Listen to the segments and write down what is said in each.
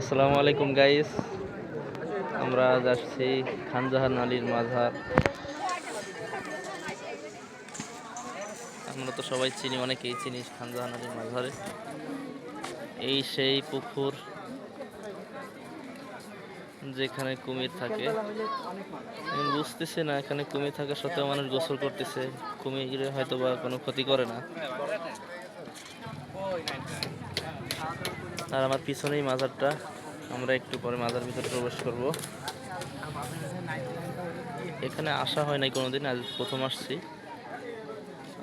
আসসালামু আলাইকুম গাইস আমরা আসছি খানজাহান আলীর মাঝার। আমরা তো সবাই চিনি, অনেকেই চিনি খানজাহান আলীর মাঝারে। এই সেই পুকুর যেখানে কুমির থাকে। আমি বুঝতেছি না, এখানে কুমির থাকা সত্ত্বেও মানুষ গোসল করতেছে। কুমিরে হয়তো বা কোনো ক্ষতি করে না। আর আমার পিছনেই মাজারটা। আমরা একটু পরে মাজার ভিতরে প্রবেশ করব। এখানে আসা হয় নাই কোনোদিন, আজ প্রথম আসছি।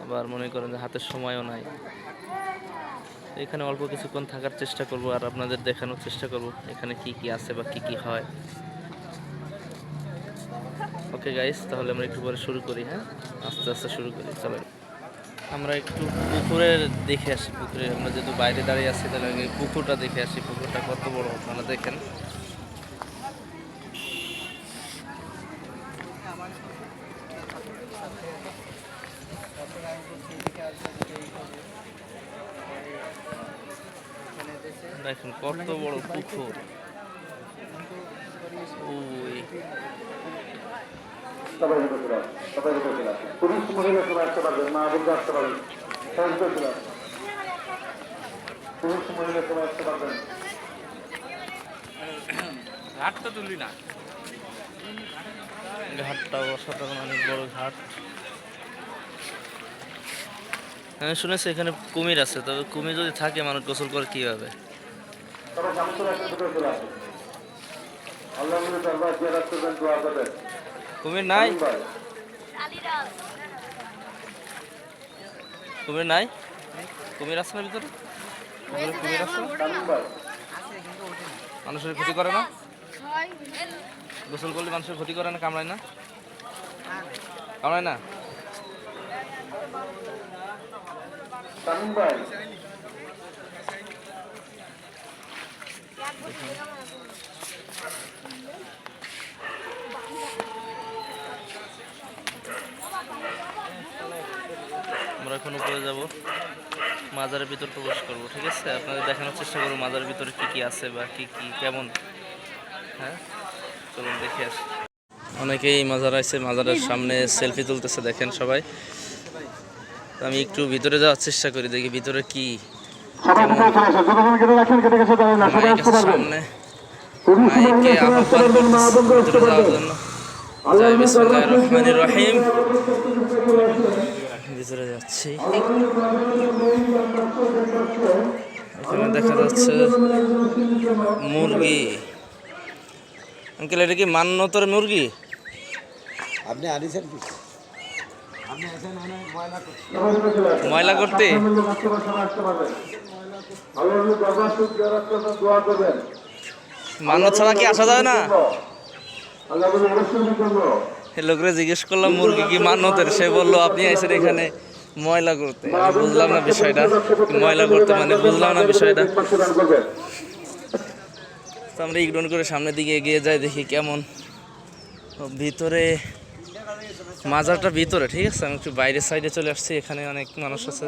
আবার মনে করেন যে হাতের সময়ও নাই। এখানে অল্প কিছুক্ষণ থাকার চেষ্টা করব আর আপনাদের দেখানোর চেষ্টা করব এখানে কি কি আছে বা কি কি হয়। ওকে গাইস তাহলে আমরা একটু পরে শুরু করি হ্যাঁ? আস্তে আস্তে শুরু করি চলো আমরা একটু পুকুরের দেখে আসি, পুকুরে আমরা যেহেতু বাইরে দাঁড়িয়ে আছি, তাহলে পুকুরটা দেখে আসি, পুকুরটা কত বড়, আপনারা দেখেন। দেখেন কত বড় পুকুর। সবাই ছিল সবাই ছিল পুরুষ মহিলা সবাই আসতে পারবেন মা আসতে পারবেন সবাই ছিল পুরুষ মহিলা সবাই আসতে পারবেন ঘাটটা তুললি না। ঘাটটা অসাধারণ অনেক বড় ঘাট। আমি শুনেছি এখানে কুমির আছে তবে কুমির যদি থাকে মানুষ গোসল করে কীভাবে? চলে চলে আসেন আল্লাহ দোয়া করবেন। কুমির নাই? কুমির নাই? কুমির আছে না ভিতরে? ভিতরে কুমির আছে? মানুষের ক্ষতি করে না? গোসল করলে মানুষের ক্ষতি করে না কামড়ায় না? কামড়ায় না? এখন উপরে যাব মাজারের ভিতর প্রবেশ করব ঠিক আছে আপনাদের দেখানোর চেষ্টা করব মাজারের ভিতরে কি কি আছে বা কি কি কেমন হ্যাঁ চলুন দেখে আসি অনেকেই মাজার আছে মাজারের সামনে সেলফি তুলতেছে দেখেন সবাই আমি একটু ভিতরে যাওয়ার চেষ্টা করি দেখি ভিতরে কি সামনে মাইকে আহ্বান করতেছে ভিতরে যাওয়ার জন্য রহিম ভিতরে যাচ্ছি। এখানে দেখা যাচ্ছে মুরগি। আঙ্কেল এটা কি মান্যতর মুরগি? আপনি আনিছেন কি? ময়লা করতে? মান্য ছাড়া কি আসা যায় না? লোকরে জিজ্ঞেস করলাম, মুরগি কি মান্যতের? সে বলল, আপনি আইসেন এখানে ময়লা করতে। বুঝলাম না বিষয়টা। ময়লা করতে মানে বুঝলাম না বিষয়টা। তো আমরা ইগনোর করে সামনের দিকে এগিয়ে যাই, দেখি কেমন। ভিতরে, মাজারটা ভিতরে, ঠিক আছে? আমি একটু বাইরের সাইডে চলে আসছি, এখানে অনেক মানুষ আছে।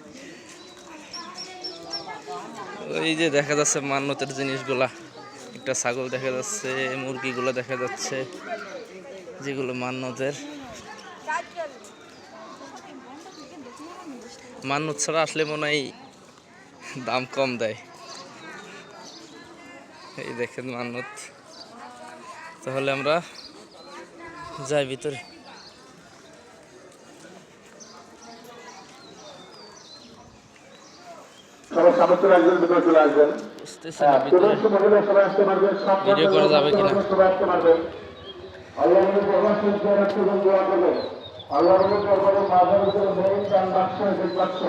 ওই যে দেখা যাচ্ছে মান্যতের জিনিসগুলা। একটা ছাগল দেখা যাচ্ছে, মুরগিগুলো দেখা যাচ্ছে, যেগুলো মান্যতের। মান্যত ছাড়া আসলে মনে হয় দাম কম দেয়। এই দেখেন মান্যত। তাহলে আমরা যাই ভিতরে। সবাই চলে আসবেন ভিতরে চলে আসবেন। হ্যাঁ, মহিলা সবাই আসতে পারবেন ভিডিও করা যাবে কিনা? সবাই আসতে পারবেন আল্লাহ আমাদের দরবার শেষ করে দোয়া করবেন। আল্লাহ আমাদের দরবারে মেইন দান বাক্স বাক্স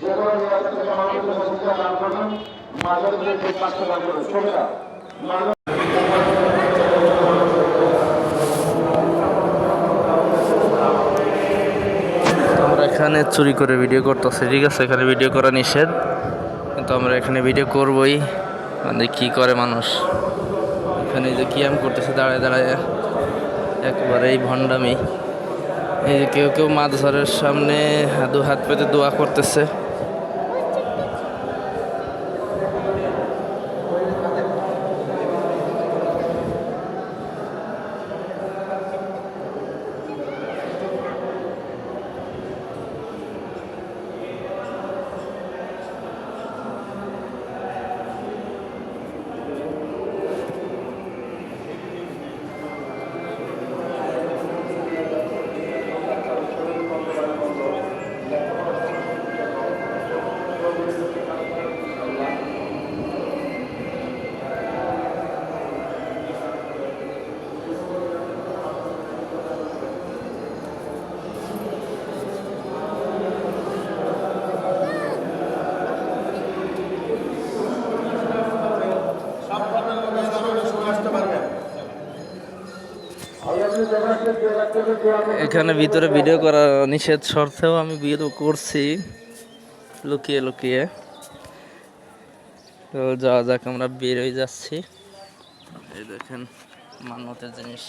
যে কোনো নিয়াত থেকে দান করবেন মাঝের যে যে দান করবেন ছবিটা মাঝের আমরা এখানে চুরি করে ভিডিও করতেছে, ঠিক আছে? এখানে ভিডিও করা নিষেধ। কিন্তু আমরা এখানে ভিডিও করবই। মানে কি করে মানুষ? এখানে যে কিয়াম করতেছে, দাঁড়ায় দাঁড়ায়। একবারেই ভণ্ডামি। এই যে কেউ কেউ মাদসরের সামনে দু হাত পেতে দোয়া করতেছে। এখানে ভিতরে ভিডিও করা নিষেধ শর্তেও আমি ভিডিও করছি। লুকিয়ে লুকিয়ে। তো যাওয়া যাক, আমরা বের হয়ে যাচ্ছি। এই দেখেন, মান্যতের জিনিস।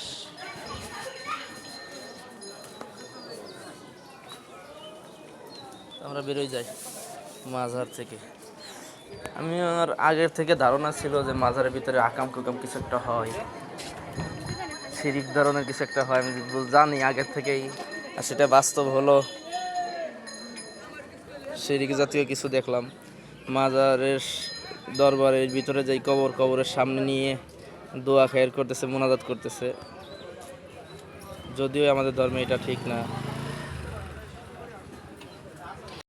আমরা বেরোই যাই মাঝার থেকে। আমি আমার আগের থেকে ধারণা ছিল যে মাঝারের ভিতরে আকাম কুকাম কিছু একটা হয়। শিরিক ধরনের কিছু একটা হয়, আমি জানি আগের থেকেই। আর সেটা বাস্তব হলো শিরিক জাতীয় কিছু দেখলাম। মাজারের দরবারের ভিতরে যেই কবর, কবরের সামনে নিয়ে দোয়া খায়ের করতেছে, মোনাজাত করতেছে। যদিও আমাদের ধর্মে এটা ঠিক না।